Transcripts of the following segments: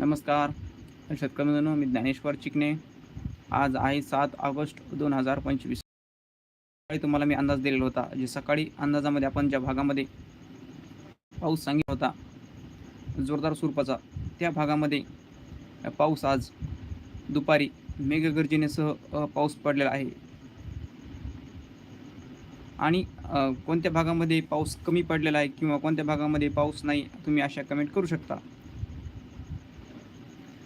नमस्कार. शेतकऱ्यांनो मी ज्ञानेश्वर चिकणे आज आहे सात ऑगस्ट दोन हजार पंचवीस. सकाळी तुम्हाला मी अंदाज दिलेला होता जे सकाळी अंदाजामध्ये आपण ज्या भागामध्ये पाऊस सांगितला होता जोरदार स्वरूपाचा त्या भागामध्ये पाऊस आज दुपारी मेघगर्जनेसह पाऊस पडलेला आहे. आणि कोणत्या भागामध्ये पाऊस कमी पडलेला आहे किंवा कोणत्या भागामध्ये पाऊस नाही तुम्ही अशा कमेंट करू शकता.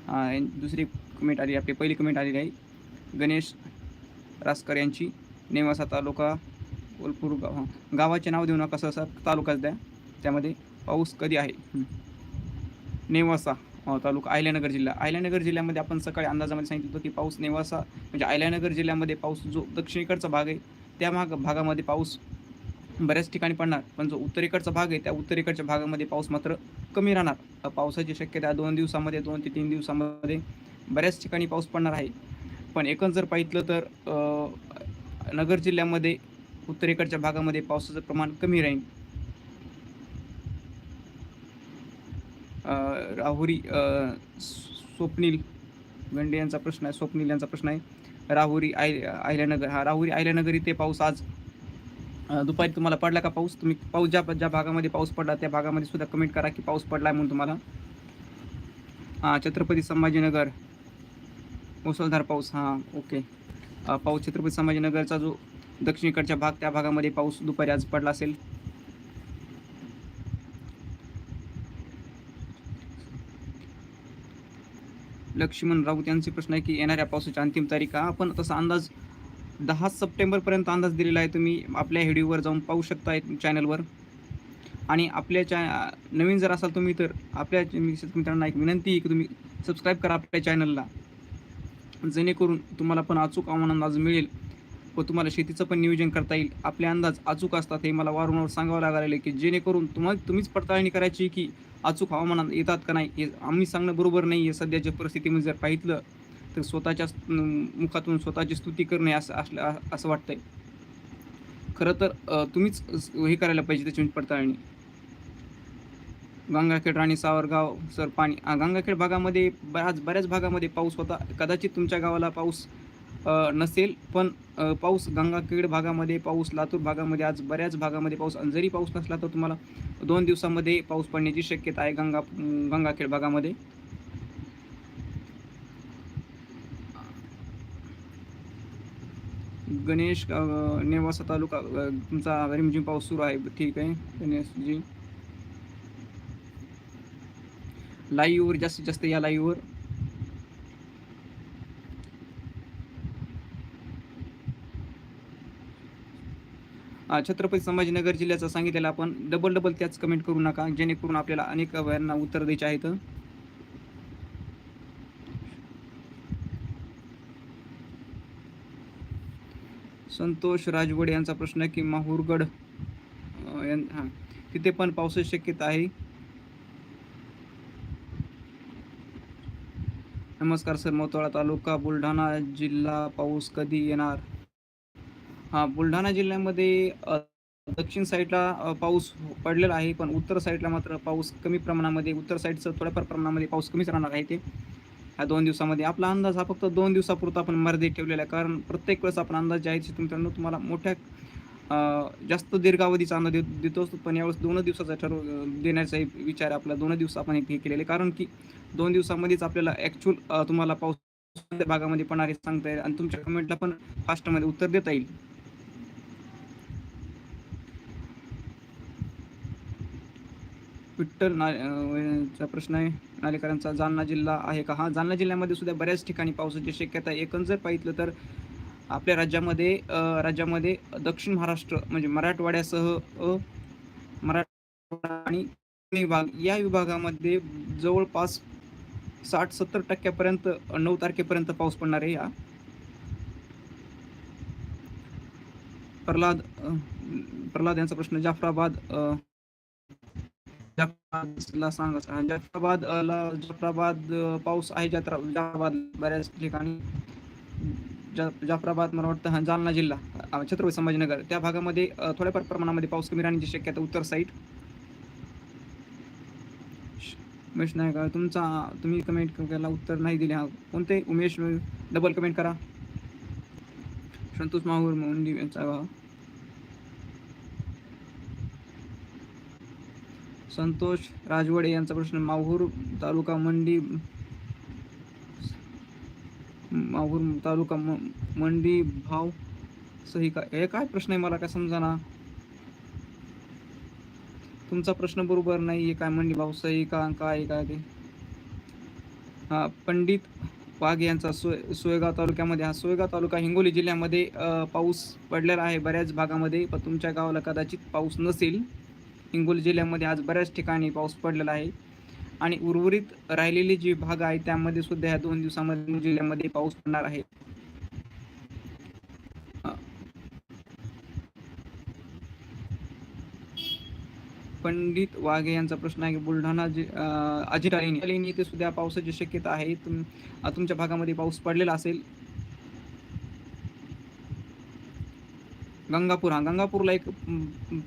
दुसरी कमेंट आली आपली पहिली कमेंट आलेली आहे. गणेश रासकर यांची नेवासा तालुका कोल्पूर गाव. गावाचे नाव देऊ नका सहसा तालुकाच द्या. त्यामध्ये पाऊस कधी आहे? नेवासा तालुका अहिल्यानगर जिल्हा. अहिल्यानगर जिल्ह्यामध्ये आपण सकाळी अंदाजामध्ये सांगितलं होतं की पाऊस नेवासा म्हणजे अहिल्यानगर जिल्ह्यामध्ये पाऊस जो दक्षिणेकडचा भाग आहे त्या भाग भागामध्ये पाऊस बऱ्याच ठिकाणी पडणार. पण जो उत्तरेकडचा भाग आहे त्या उत्तरेकडच्या भागामध्ये पाऊस मात्र कमी राहणार. पावसाची शक्यता दोन दिवसामध्ये दोन ते तीन दिवसामध्ये बऱ्याच ठिकाणी पाऊस पडणार आहे. पण एकंद जर पाहितलं तर नगर जिल्ह्यामध्ये उत्तरेकडच्या भागामध्ये पावसाचं प्रमाण कमी राहील. राहुरी स्वप्नील वेंडे यांचा प्रश्न आहे स्वप्नील यांचा प्रश्न आहे. राहुरी आय आहिल्यानगर हा राहुरी आहिल्यानगर इथे पाऊस आज दुपारी तुम्हाला पडला का पाऊस? तुम्ही पाऊस ज्या ज्या भागामध्ये पाऊस पडला त्या भागामध्ये सुद्धा कमेंट करा की पाऊस पडला आहे म्हणून तुम्हाला. हां छत्रपती संभाजीनगर मुसळधार पाऊस हां ओके पाऊस छत्रपती संभाजीनगरचा जो दक्षिणेकडच्या भाग त्या भागामध्ये पाऊस दुपारी आज पडला असेल. लक्ष्मण राऊत यांचे प्रश्न आहे की येणाऱ्या पावसाची अंतिम तारीख हा आपण तसा अंदाज दहा सप्टेंबरपर्यंत अंदाज दिलेला आहे. तुम्ही आपल्या व्हिडिओवर जाऊन पाहू शकता चॅनलवर. आणि आपल्या चॅ नवीन जर असाल तुम्ही तर आपल्या मित्रांना एक विनंती आहे की तुम्ही सबस्क्राईब करा आपल्या चॅनलला. जेणेकरून तुम्हाला पण अचूक हवामान अंदाज मिळेल व तुम्हाला शेतीचं पण नियोजन करता येईल. आपले अंदाज अचूक असतात हे मला वारंवार सांगावं लागायला की जेणेकरून तुम्हाला तुम्हीच पडताळणी करायची की अचूक हवामानात येतात का नाही हे आम्ही सांगणं बरोबर नाही आहे. सध्याच्या परिस्थितीमध्ये जर पाहितलं तर स्वतःच्या मुखातून स्वतःची स्तुती करणे असं असलं असं वाटतंय. खरं तर तुम्हीच हे करायला पाहिजे त्याची पडताळणी. गंगाखेड राणी सावरगाव सर पाणी गंगाखेड भागामध्ये बऱ्याच बऱ्याच भागामध्ये पाऊस होता. कदाचित तुमच्या गावाला पाऊस नसेल पण पाऊस गंगाखेड भागामध्ये पाऊस लातूर भागामध्ये आज बऱ्याच भागामध्ये पाऊस आणि जरी पाऊस नसला तर तुम्हाला दोन दिवसामध्ये पाऊस पडण्याची शक्यता आहे गंगा गंगाखेड भागामध्ये. गणेश नेवासा तालुका तुमचा रिमझिम पाऊस सुरू आहे. ठीक आहे गणेशजी. लाईव्हवर जास्तीत जास्त या लाईव्हवर. छत्रपती संभाजीनगर जिल्ह्याचं सांगितलेलं आपण डबल डबल त्याच कमेंट करू नका जेणेकरून आपल्याला अनेक वेळांना उत्तर द्यायचे आहेत. संतोष राजवड यांचा प्रश्न आहे की माहूरगड हां तिथे पण पावसाची शक्यता आहे. नमस्कार सर मोतवाळा तालुका बुलढाणा जिल्हा पाऊस कधी येणार? हा बुलढाणा जिल्ह्यामध्ये दक्षिण साईडला पाऊस पडलेला आहे पण उत्तर साईडला मात्र पाऊस कमी प्रमाणामध्ये उत्तर साईडचं थोड्याफार प्रमाणामध्ये पाऊस कमीच राहणार आहे ते. ह्या दोन दिवसामध्ये. आपला अंदाज हा फक्त दोन दिवसापुरता आपण मर्यादित ठेवलेला आहे. कारण प्रत्येक वेळेस आपण अंदाज जे आहे. मित्रांनो तुम्हाला मोठ्या जास्त दीर्घावधीचा अंदाज देतो असतो. पण यावेळेस दोन दिवसाचा ठरव देण्याचा एक विचार आपला. दोन दिवस आपण एक हे केलेले. कारण की दोन दिवसामध्येच आपल्याला ॲक्च्युअल तुम्हाला पाऊस भागामध्ये पण सांगता येईल. आणि तुमच्या कमेंटला पण फास्टमध्ये उत्तर देता येईल. विठ्ठल ना प्रश्न आहे. नालेकरांचा जालना जिल्हा आहे का? हा जालना जिल्ह्यामध्ये सुद्धा बऱ्याच ठिकाणी पावसाची शक्यता आहे. एकंदर जर पाहितलं तर आपल्या राज्यामध्ये राज्यामध्ये दक्षिण महाराष्ट्र म्हणजे मराठवाड्यासह मराठवाडा आणि विभाग या विभागामध्ये जवळपास साठ सत्तर टक्क्यापर्यंत नऊ तारखेपर्यंत पाऊस पडणार आहे या प्रल्हाद प्रल्हाद यांचा प्रश्न जाफराबाद जाफराबादला सांगा जाफराबाद ला जाफराबाद पाऊस आहे जात्रा जाफराबाद बऱ्याच ठिकाणी जाफराबाद मला वाटतं जालना जिल्हा छत्रपती संभाजीनगर त्या भागामध्ये थोड्याफार प्रमाणामध्ये पाऊस कमी राहण्याची शक्यता उत्तर साईड उमेश नाही का तुमचा तुम्ही कमेंट केला उत्तर नाही दिले. हा कोणते? उमेश डबल कमेंट करा. संतोष माहूर मुंडी यांचा संतोष राजवडे यांचा प्रश्न माहूर तालुका मंडी माहूर तालुका म- मंडी भाव सही का हे काय प्रश्न आहे मला काय समजाना? तुमचा प्रश्न बरोबर नाही आहे काय मंडी भाव सही का काय काय ते? हा पंडित वाघ यांचा सोय सोयगाव तालुक्यामध्ये हा सोयगाव तालुका हिंगोली जिल्ह्यामध्ये पाऊस पडलेला आहे बऱ्याच भागामध्ये पण तुमच्या गावाला कदाचित पाऊस नसेल हिंगोली जिल्ह्यामध्ये आज बऱ्याच ठिकाणी पाऊस पडलेला आहे. आणि उर्वरित राहिलेले जे भाग आहे त्यामध्ये सुद्धा ह्या दोन दिवसामध्ये जिल्ह्यामध्ये पाऊस पडणार आहे. पंडित वाघे यांचा प्रश्न आहे की बुलढाणा जि अजिरालिनी अजिरालिनी इथे सुद्धा पावसाची शक्यता आहे. तुम तुमच्या भागामध्ये पाऊस पडलेला असेल गंगापूर हा गंगापूरला एक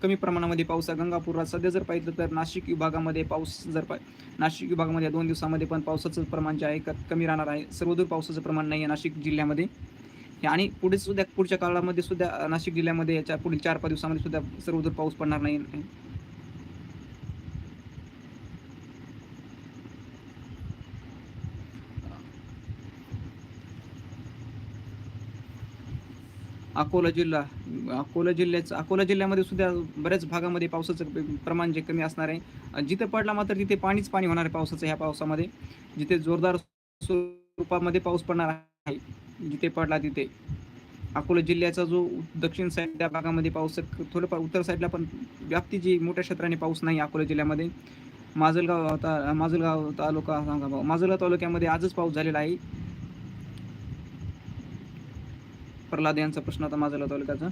कमी प्रमाणामध्ये पाऊस आहे. गंगापूरला सध्या जर पाहिलं तर नाशिक विभागामध्ये पाऊस जर पाय नाशिक विभागामध्ये दोन दिवसामध्ये पण पावसाचं प्रमाण जे आहे कमी राहणार आहे. सर्वदूर पावसाचं प्रमाण नाही आहे नाशिक जिल्ह्यामध्ये. आणि पुढे सुद्धा पुढच्या काळामध्ये सुद्धा नाशिक जिल्ह्यामध्ये याच्या पुढील चार पाच दिवसामध्ये सुद्धा सर्वदूर पाऊस पडणार नाही. अकोला जिल्हा अकोला जिल्ह्याचं अकोला जिल्ह्यामध्ये सुद्धा बऱ्याच भागामध्ये पावसाचं प्रमाण जे कमी असणार आहे. जिथे पडला मात्र तिथे पाणीच पाणी होणार आहे पावसाचं ह्या पावसामध्ये. जिथे जोरदार स्वरूपामध्ये पाऊस पडणार आहे जिथे पडला तिथे. अकोला जिल्ह्याचा जो दक्षिण साईड त्या भागामध्ये पाऊस थोडंफार उत्तर साईडला पण व्याप्ती जी मोठ्या क्षेत्राने पाऊस नाही अकोला जिल्ह्यामध्ये. माजलगाव ता माजलगाव तालुका सांगा भाऊ माजलगाव तालुक्यामध्ये आजच पाऊस झालेला आहे. प्रल्हाद यांचा प्रश्न आता माझा तालुक्याचा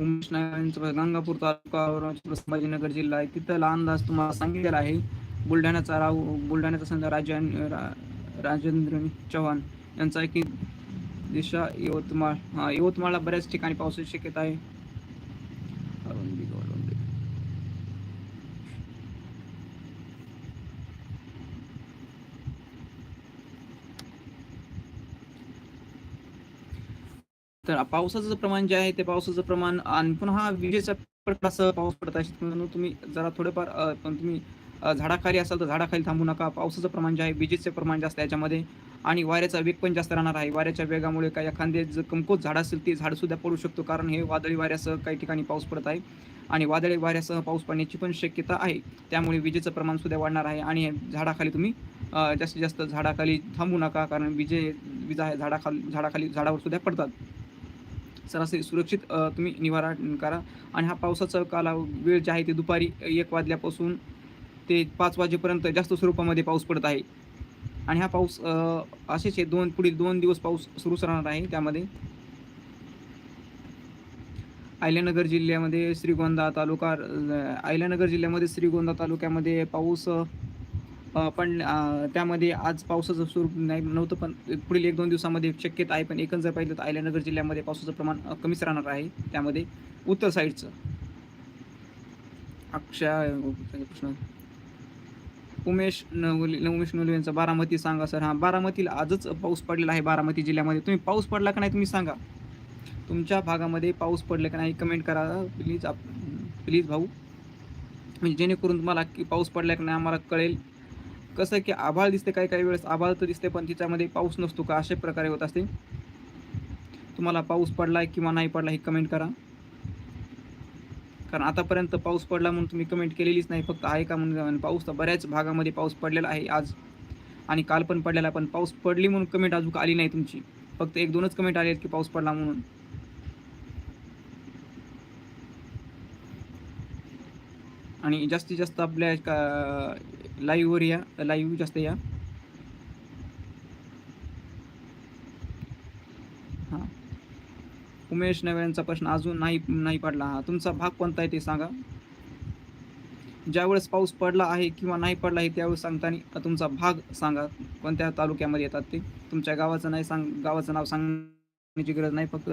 उमेश नायर गंगापूर तालुका संभाजीनगर जिल्हा आहे. तिथला अंदाज तुम्हाला सांगितलेला आहे बुलढाण्याचा राव बुलढाण्याचा संघ राजन राजेंद्र चव्हाण यांचा आहे की दिशा यवतमाळ. हा यवतमाळला बऱ्याच ठिकाणी पावसाची शक्यता आहे. तर पावसाचं प्रमाण जे आहे ते पावसाचं प्रमाण आणि पुन्हा विजेचा प्रकाश पाऊस पडत आहे. तुम्ही जरा थोडेफार पण तुम्ही झाडाखाली असाल तर झाडाखाली थांबू नका. पावसाचं प्रमाण जे आहे विजेचे प्रमाण जास्त आहे याच्यामध्ये. आणि वाऱ्याचा वेग पण जास्त राहणार आहे. वाऱ्याच्या वेगामुळे काही एखादे जर कमकोत झाड असेल ते झाडसुद्धा पडू शकतो. कारण हे वादळी वाऱ्यासह काही ठिकाणी पाऊस पडत आहे. आणि वादळी वाऱ्यासह पाऊस पडण्याची पण शक्यता आहे. त्यामुळे विजेचं प्रमाणसुद्धा वाढणार आहे. आणि झाडाखाली तुम्ही जास्तीत जास्त झाडाखाली थांबू नका. कारण विजे विजा आहे झाडाखाली झाडाखाली झाडावर सुद्धा पडतात. सरासरी सुरक्षित तुम्ही निवारा करा. आणि हा पावसाचा काला वेळ जे आहे ते दुपारी एक वाजल्यापासून ते पाच वाजेपर्यंत जास्त स्वरूपामध्ये पाऊस पडत आहे. आणि हा पाऊस असेच आहे दोन पुढील दोन दिवस पाऊस सुरूच राहणार आहे त्यामध्ये. अहिल्यानगर जिल्ह्यामध्ये श्रीगोंदा तालुका आयल्यानगर अहिल्यानगर जिल्ह्यामध्ये श्रीगोंदा तालुक्यामध्ये पाऊस पण त्यामध्ये आज पावसाचं स्वरूप नाही नव्हतं पण पुढील एक दोन दिवसामध्ये शक्यता आहे पण एकंदर जर पाहिलं तर अहिल्यानगर जिल्ह्यामध्ये पावसाचं प्रमाण कमीच राहणार आहे त्यामध्ये. उत्तर साईडचं. अक्षय प्रश्न. उमेश नवली उमेश नवली यांचा बारामती सांगा सर. हां बारामतीला आजच पाऊस पडलेला आहे बारामती जिल्ह्यामध्ये. तुम्ही पाऊस पडला का नाही तुम्ही सांगा. तुमच्या भागामध्ये पाऊस पडला का नाही कमेंट करा. प्लीज आप प्लीज भाऊ. म्हणजे जेणेकरून तुम्हाला की पाऊस पडला की नाही आम्हाला कळेल. कसं की आभाळ दिसते काही काही वेळेस. आभाळ तर दिसते पण तिच्यामध्ये पाऊस नसतो का? अशा प्रकारे होत असते. तुम्हाला पाऊस पडला आहे किंवा नाही पडला हे कमेंट करा. कारण आतापर्यंत पाऊस पडला म्हणून तुम्ही कमेंट केलेलीच नाही फक्त आहे का म्हणून पाऊस तर बऱ्याच भागामध्ये पाऊस पडलेला आहे आज. आणि काल पण पडलेला पण पाऊस पडली म्हणून कमेंट अजून आली नाही तुमची. फक्त एक दोनच कमेंट आले आहेत की पाऊस पडला म्हणून. आणि जास्तीत जास्त आपल्या का लाईव्हवर या लाईव्ह जास्त या. उमेश नव्यांचा प्रश्न अजून नाही नाही पडला. हा तुमचा भाग कोणता आहे ते सांगा. ज्यावेळेस पाऊस पडला आहे किंवा नाही पडला आहे त्यावेळेस सांगताना तुमचा भाग सांगा. कोणत्या तालुक्यामध्ये येतात ते? तुमच्या गावाचं नाही सांग गावाचं नाव सांगण्याची गरज नाही फक्त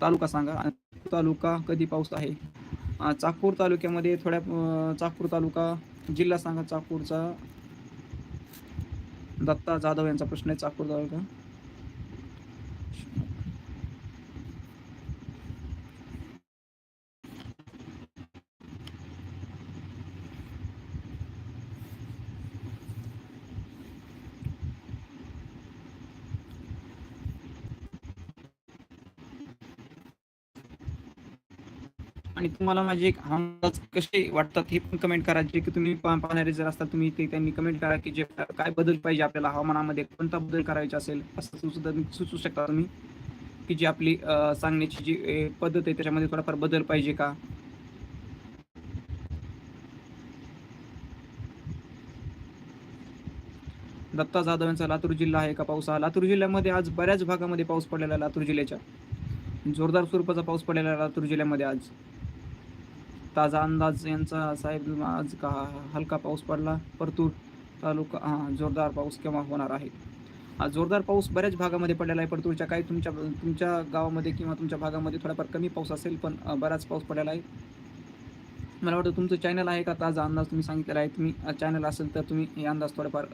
तालुका सांगा. आणि तालुका कधी पाऊस आहे? चाकूर तालुक्यामध्ये थोड्या चाकूर तालुका जिल्हा सांगा. चाकूरचा दत्ता जाधव यांचा प्रश्न आहे चाकूर तालुका. आणि तुम्हाला माझे एक अंदाज कसे वाटतात हे पण कमेंट करा. जे की तुम्ही पाहणारे जर असतात तुम्ही ते त्यांनी कमेंट करा की जे काय बदल पाहिजे आपल्याला हवामानामध्ये? कोणता बदल करायचा असेल? असं सुद्धा सुचू शकता तुम्ही. की जी आपली सांगण्याची जी पद्धत आहे त्याच्यामध्ये थोडाफार बदल पाहिजे का? दत्ता जाधव यांचा लातूर जिल्हा आहे का पाऊस? हा लातूर जिल्ह्यामध्ये आज बऱ्याच भागामध्ये पाऊस पडलेला आहे लातूर जिल्ह्याच्या. जोरदार स्वरूपाचा पाऊस पडलेला आहे लातूर जिल्ह्यामध्ये आज. ताजा अंदाज यांचा साहेब आज का हलका पाऊस पडला? परतूर तालुका हां जोरदार पाऊस केव्हा होणार आहे? हा जोरदार पाऊस बऱ्याच भागामध्ये पडलेला आहे. परतूरच्या काही तुमच्या तुमच्या गावामध्ये किंवा तुमच्या भागामध्ये थोडाफार कमी पाऊस असेल पण बराच पाऊस पडलेला आहे. मला वाटतं तुमचं चॅनल आहे का? ताजा अंदाज तुम्ही सांगितलेला आहे. तुम्ही चॅनल असेल तर तुम्ही हे अंदाज थोडेफार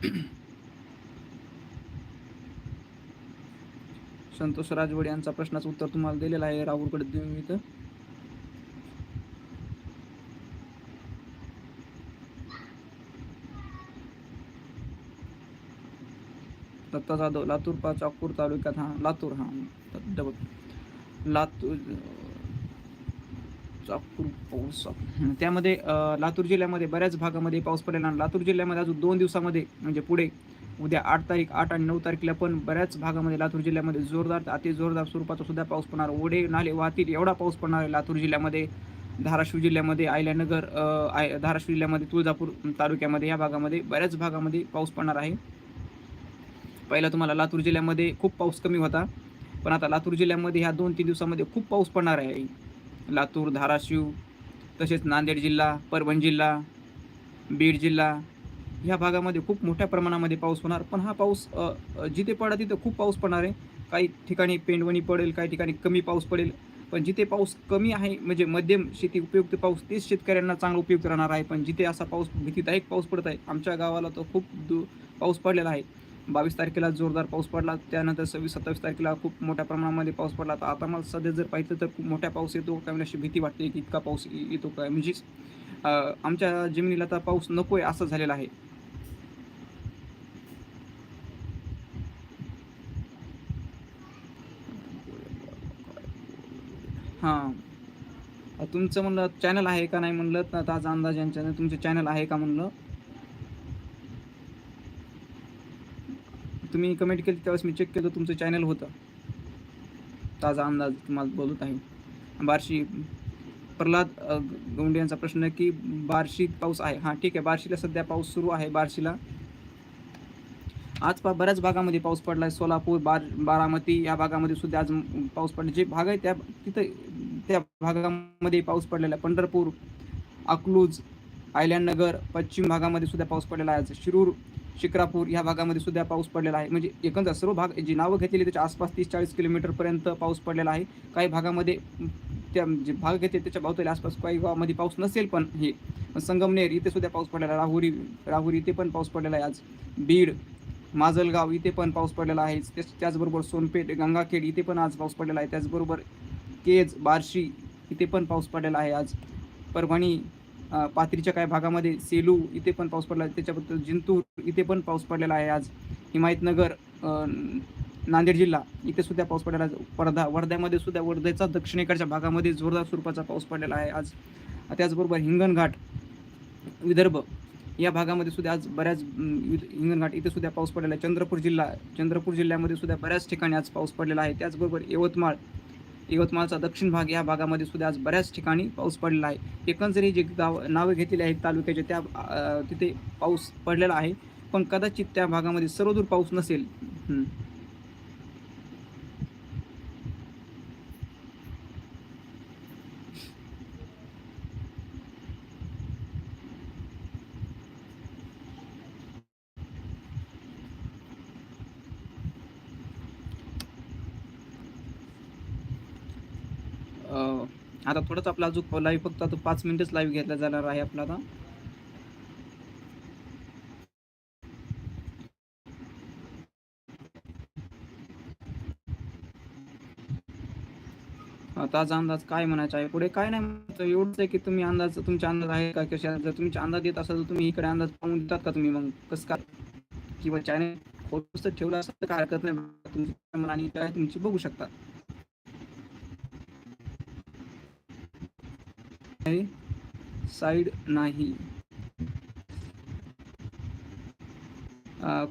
संतोष राजवड यांचा प्रश्नाचं उत्तर तुम्हाला दिलेलं आहे. राहुलकडे देऊन मी इथं. दत्ता जाधव लातूर पाच चाकूर तालुक्यात हा लातूर हा डबल लातूर चाकूर पाऊस. त्यामध्ये लातूर जिल्ह्यामध्ये बऱ्याच भागामध्ये पाऊस पडलेला आणि लातूर जिल्ह्यामध्ये अजून दोन दिवसामध्ये म्हणजे पुढे उद्या आठ तारीख आठ आणि नऊ तारखेला पण बऱ्याच भागामध्ये लातूर जिल्ह्यामध्ये जोरदार अति जोरदार स्वरूपाचा सुद्धा पाऊस पडणार. ओढे नाले वाहतील एवढा पाऊस पडणार आहे लातूर जिल्ह्यामध्ये. धाराशिव जिल्ह्यामध्ये आयल्यानगर आय धाराशिव जिल्ह्यामध्ये तुळजापूर तालुक्यामध्ये या भागामध्ये बऱ्याच भागामध्ये पाऊस पडणार आहे. पहिला तुम्हाला लातूर जिल्ह्यामध्ये खूप पाऊस कमी होता. पण आता लातूर जिल्ह्यामध्ये ह्या दोन तीन दिवसामध्ये खूप पाऊस पडणार आहे. लातूर धाराशिव तसेच नांदेड जिल्हा परभणी जिल्हा बीड जिल्हा ह्या भागामध्ये खूप मोठ्या प्रमाणामध्ये पाऊस होणार. पण हा पाऊस जिथे पडा तिथं खूप पाऊस पडणार आहे. काही ठिकाणी पेंडवणी पडेल काही ठिकाणी कमी पाऊस पडेल. पण जिथे पाऊस कमी आहे म्हणजे मध्यम शेती उपयुक्त पाऊस तेच शेतकऱ्यांना चांगला उपयुक्त राहणार आहे. पण जिथे असा पाऊस भीतीदायक पाऊस पडत आहे आमच्या गावाला तर खूप दु पाऊस पडलेला आहे. बावीस तारखेला जोरदार पाऊस पडला. त्यानंतर सव्वीस सत्तावीस तारखेला खूप मोठ्या प्रमाणामध्ये पाऊस पडला. तर आता मला सध्या जर पाहिलं तर खूप मोठ्या पाऊस येतो. काय म्हणजे अशी भीती वाटते की इतका पाऊस येतो काय म्हणजेच आमच्या जमिनीला तर पाऊस नको आहे असं झालेलं आहे. हां. तुमचं म्हणलं चॅनल आहे का नाही म्हणलं? तर ताजा अंदाज यांच्या तुमचं चॅनल आहे का म्हणलं? तुम्ही कमेंट केली त्यावेळेस मी चेक केलं तुमचं चॅनल होतं. ताजा अंदाज तुम्हाला बोलत आहे. बार्शी प्रल्हाद गोंडे गौंडे यांचा प्रश्न आहे की बार्शीत पाऊस आहे. हां ठीक आहे. बार्शीला सध्या पाऊस सुरू आहे बार्शीला. आज पा बऱ्याच भागामध्ये पाऊस पडला आहे सोलापूर बार बारामती या भागामध्ये सुद्धा आज पाऊस पडला. जे भाग आहे त्या तिथं त्या भागामध्ये पाऊस पडलेला आहे. पंढरपूर अकलूज आयलँडनगर पश्चिम भागामध्ये सुद्धा पाऊस पडलेला आहे. आज शिरूर शिक्रापूर ह्या भागामध्ये सुद्धा पाऊस पडलेला आहे. म्हणजे एकंदर सर्व भाग जी नावं घेतलेली त्याच्या आसपास तीस चाळीस किलोमीटरपर्यंत पाऊस पडलेला आहे. काही भागामध्ये त्या जे भाग घेते त्याच्या भावताली आसपास काही गावामध्ये पाऊस नसेल पण हे. संगमनेर इथे सुद्धा पाऊस पडलेला आहे. राहुरी राहुरी इथे पण पाऊस पडलेला आहे आज. बीड माजलगाव इथे पण पाऊस पडलेला आहे. त्याच- त्याचबरोबर सोनपेठ गंगाखेड इथे पण आज पाऊस पडलेला आहे. त्याचबरोबर केज बार्शी इथे पण पाऊस पडलेला आहे आज. परभणी पाथरीच्या काही भागामध्ये सेलू इथे पण पाऊस पडला आहे त्याच्याबद्दल जिंतूर इथे पण पाऊस पडलेला आहे आज. हिमायतनगर नांदेड जिल्हा इथे सुद्धा पाऊस पडलेला आहे. वर्धा वर्ध्यामध्ये सुद्धा वर्ध्याचा दक्षिणेकडच्या भागामध्ये जोरदार स्वरूपाचा पाऊस पडलेला आहे आज. त्याचबरोबर हिंगणघाट विदर्भ या भागामध्ये सुद्धा आज बऱ्याच हिंगणघाट इथे सुद्धा पाऊस पडलेला आहे. चंद्रपूर जिल्हा चंद्रपूर जिल्ह्यामध्ये सुद्धा बऱ्याच ठिकाणी आज पाऊस पडलेला आहे. त्याचबरोबर यवतमाळ यवतमाळचा दक्षिण भाग या भागामध्ये सुद्धा आज बऱ्याच ठिकाणी पाऊस पडलेला आहे. एकंदरीत जे गाव नावं घेतलेली आहेत तालुक्याचे त्या तिथे पाऊस पडलेला आहे. पण कदाचित त्या भागामध्ये सर्वदूर पाऊस नसेल. आता थोडंच आपला अजून लाईव्ह फक्त आता पाच मिनिटच लाईव्ह घेतला जाणार आहे आपला आता. ताजा अंदाज काय म्हणायचा आहे? पुढे काय नाही एवढंच आहे की तुम्ही अंदाज तुमचा अंदाज आहे का कशा जर तुमचा अंदाज देत असाल तर तुम्ही इकडे अंदाज पाहून देतात का तुम्ही मग? कसं काय? किंवा चॅनल खोटं ठेवलं असेल तर काय हरकत नाही. तुमची मनाने काय तुमची बघू शकता. आहे. साईड नाही.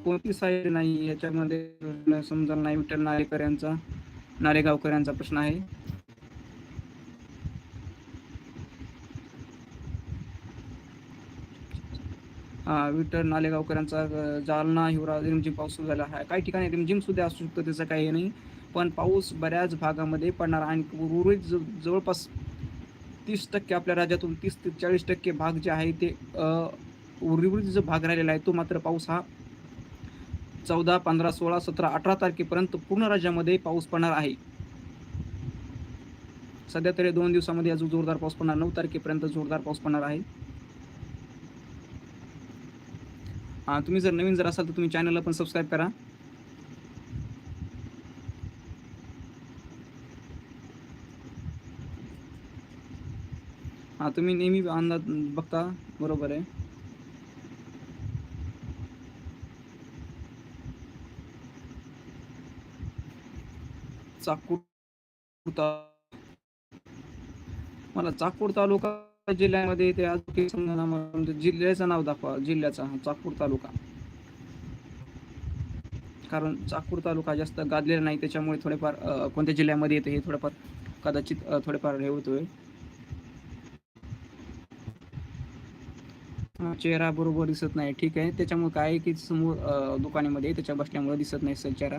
कोणती साईड नाही? याच्यामध्ये समजा नाही विठ्ठल नारेकर यांचा नारेगावकर यांचा प्रश्न आहे. हा विठ्ठल नालेगावकरांचा जालना हिवरा रिमझिम पाऊस सुरू झाला. आहे काही ठिकाणी रिमझिम सुद्धा असू शकतं त्याचं काही नाही. पण पाऊस बऱ्याच भागामध्ये पडणार आणि उर्वरित जवळपास तीस टक्के आपल्या राज्यातून तीस ते चाळीस टक्के भाग जे आहे ते उर्वरित जो भाग राहिलेला आहे. तो मात्र पाऊस हा चौदा पंधरा सोळा सतरा अठरा तारखेपर्यंत पूर्ण राज्यामध्ये पाऊस पडणार आहे. सध्या तरी दोन दिवसामध्ये अजून जोरदार पाऊस पडणार नऊ तारखेपर्यंत जोरदार पाऊस पडणार आहे. तुम्ही जर नवीन जर असाल तर तुम्ही चॅनलला पण सबस्क्राईब करा. हां तुम्ही नेहमी अंदाज बघता बरोबर आहे. चाकूर मला चाकूर तालुका जिल्ह्यामध्ये ते अजून जिल्ह्याचं नाव दाखवा जिल्ह्याचा चाकूर तालुका. कारण चाकूर तालुका जास्त गाजलेला नाही त्याच्यामुळे थोडेफार कोणत्या जिल्ह्यामध्ये येते हे थोडंफार कदाचित थोडेफार हे होतोय. चेहरा बरोबर दिसत नाही. ठीक आहे? त्याच्यामुळे काय आहे की समोर दुकानामध्ये त्याच्या बसल्यामुळे दिसत नाही सर चेहरा.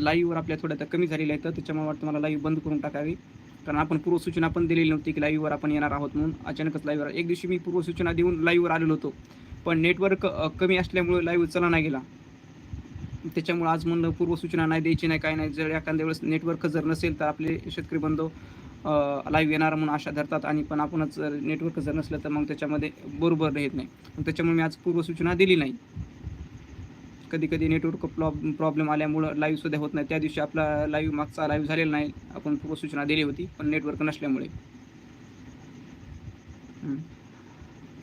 लाईव्हवर आपल्या थोड्या आता कमी झालेल्या आहेत त्याच्यामुळे वाटतं मला लाईव्ह बंद करून टाकावी. कारण आपण पूर्वसूचना पण दिलेली नव्हती की लाईव्हवर आपण येणार आहोत म्हणून. अचानकच लाईव्हवर एक दिवशी मी पूर्वसूचना देऊन लाईव्हवर आलेलो होतो. पण नेटवर्क कमी असल्यामुळे लाईव्ह चला नाही गेला. त्याच्यामुळे आज म्हणलं पूर्वसूचना नाही द्यायची नाही काय नाही. जर एखाद्या वेळेस नेटवर्क जर नसेल तर आपले शेतकरी बंधू लाईव्ह येणार म्हणून आशा धरतात आणि पण आपणच जर नेटवर्क जर नसलं तर मग त्याच्यामध्ये बरोबर राहत नाही. त्याच्यामुळे मी आज पूर्वसूचना दिली नाही. कधी कधी नेटवर्क प्रॉब्लेम आल्यामुळं लाईव्ह सुद्धा होत नाही. त्या दिवशी आपला लाईव्ह मागचा लाईव्ह झालेला नाही. आपण पूर्वसूचना दिली होती पण नेटवर्क नसल्यामुळे.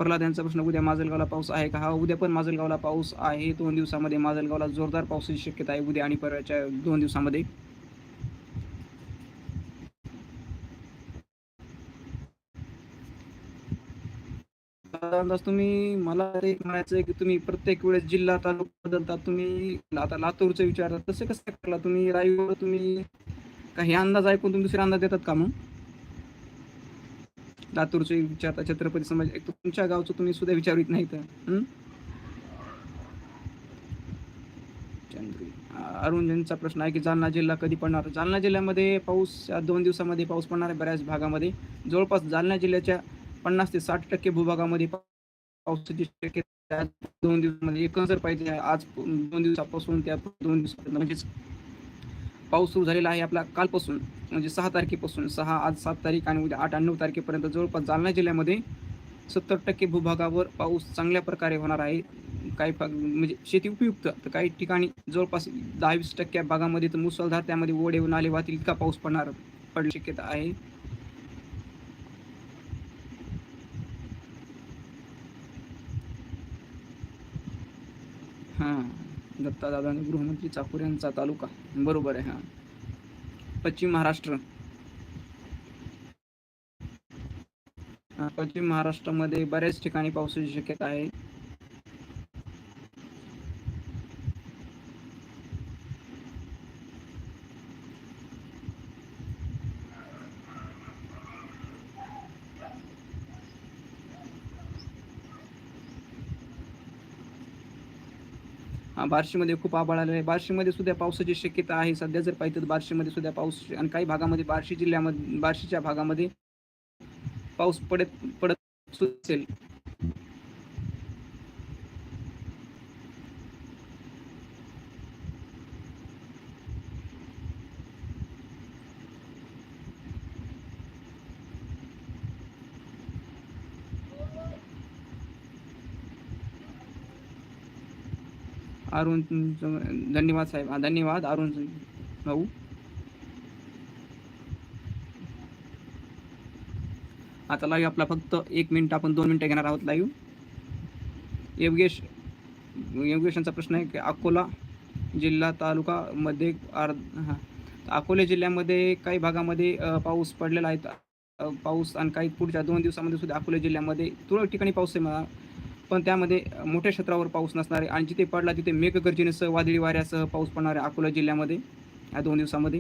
प्रल्हाद यांचा प्रश्न उद्या माजलगावला पाऊस आहे का? हा उद्या पण माजलगावला पाऊस आहे. दोन दिवसामध्ये माजलगावला जोरदार पावसाची शक्यता आहे. उद्या आणि परवाच्या दोन दिवसामध्ये. अंदाज तुम्ही मला एक म्हणायचं आहे की तुम्ही प्रत्येक वेळेस जिल्हा तालुका बदलता. तुम्ही आता लातूरचं विचारता तसं कसं करा करला तुम्ही राईवर तुम्ही काही अंदाज ऐकून तुम्ही दुसरे अंदाज देतात का मग? लातूरचे विचारता छत्रपती समाज एक तुमच्या गावचं तुम्ही सुद्धा विचारित नाही तर. हं? अरुण प्रश्न आहे की जालना जिल्हा कधी पडणार? जालना जिल्ह्यामध्ये पाऊस या दोन दिवसामध्ये पाऊस पडणार आहे बऱ्याच भागामध्ये. जवळपास जालना जिल्ह्याच्या पन्नास ते साठ टक्के भूभागामध्ये पावसाची शक्यता दोन दिवसामध्ये एकंदर पाहिजे आज दोन दिवसापासून त्या दोन दिवसापर्यंत म्हणजेच पाऊस सुरू झालेला आहे आपला कालपासून म्हणजे सहा तारखेपासून. सहा आज सात तारीख आणि उद्या आठ आणि नऊ तारखेपर्यंत जवळपास जालना जिल्ह्यामध्ये सत्तर टक्के भूभागावर पाऊस चांगल्या प्रकारे होणार आहे. काही भाग म्हणजे शेती उपयुक्त तर काही ठिकाणी जवळपास दहा वीस टक्के भागामध्ये तर मुसळधार त्यामध्ये ओढे नाले वाहतील इतका पाऊस पडणार पडण्याची शक्यता आहे. हां. दत्तादादा गृहमंत्री चाकूर यांचा तालुका. बरोबर आहे हा. पश्चिम महाराष्ट्र. हा, पश्चिम महाराष्ट्रामध्ये बऱ्याच ठिकाणी पावसाची शक्यता आहे. बार्शीमध्ये खूप आभाळ आलेलं आहे. बार्शीमध्ये सुद्धा पावसाची शक्यता आहे. सध्या जर पाहिजे तर बार्शीमध्ये सुद्धा पाऊस आणि काही भागामध्ये बार्शी जिल्ह्यामध्ये बार्शीच्या भागामध्ये पाऊस पडत पडत असेल. अरुण धन्यवाद साहेब. हां धन्यवाद. अरुण भाऊ. आता लाईव्ह आपला फक्त एक मिनिट आपण दोन मिनिटं घेणार आहोत लाईव्ह योगेश योगेशांचा प्रश्न आहे की अकोला जिल्हा तालुका मध्ये अर्ध हां. अकोले जिल्ह्यामध्ये काही भागामध्ये पाऊस पडलेला आहे. पाऊस आणि काही पुढच्या दोन दिवसामध्ये सुद्धा अकोले जिल्ह्यामध्ये तुरळक ठिकाणी पाऊस आहे मला पण त्यामध्ये मोठ्या क्षेत्रावर पाऊस नसणार आहे. आणि जिथे पडला तिथे मेघगर्जनेसह वादळी वाऱ्यासह पाऊस पडणार आहे अकोला जिल्ह्यामध्ये या दोन दिवसामध्ये.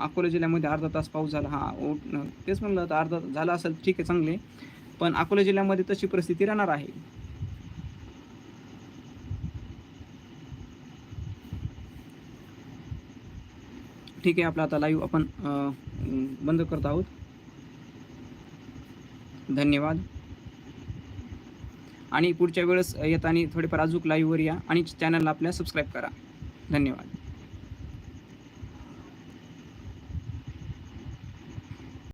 अकोला जिल्ह्यामध्ये अर्धा तास पाऊस झाला. हा ओ तेच म्हणलं तर अर्धा झाला असेल ठीक आहे चांगले. पण अकोला जिल्ह्यामध्ये तशी परिस्थिती राहणार आहे. ठीक आहे आपला आता लाईव्ह आपण बंद करत आहोत. धन्यवाद. आणि पुढच्या वेळेस येताना थोडेफार अजूक लाईव्हवर या आणि चॅनलला आपल्या सबस्क्राईब करा. धन्यवाद.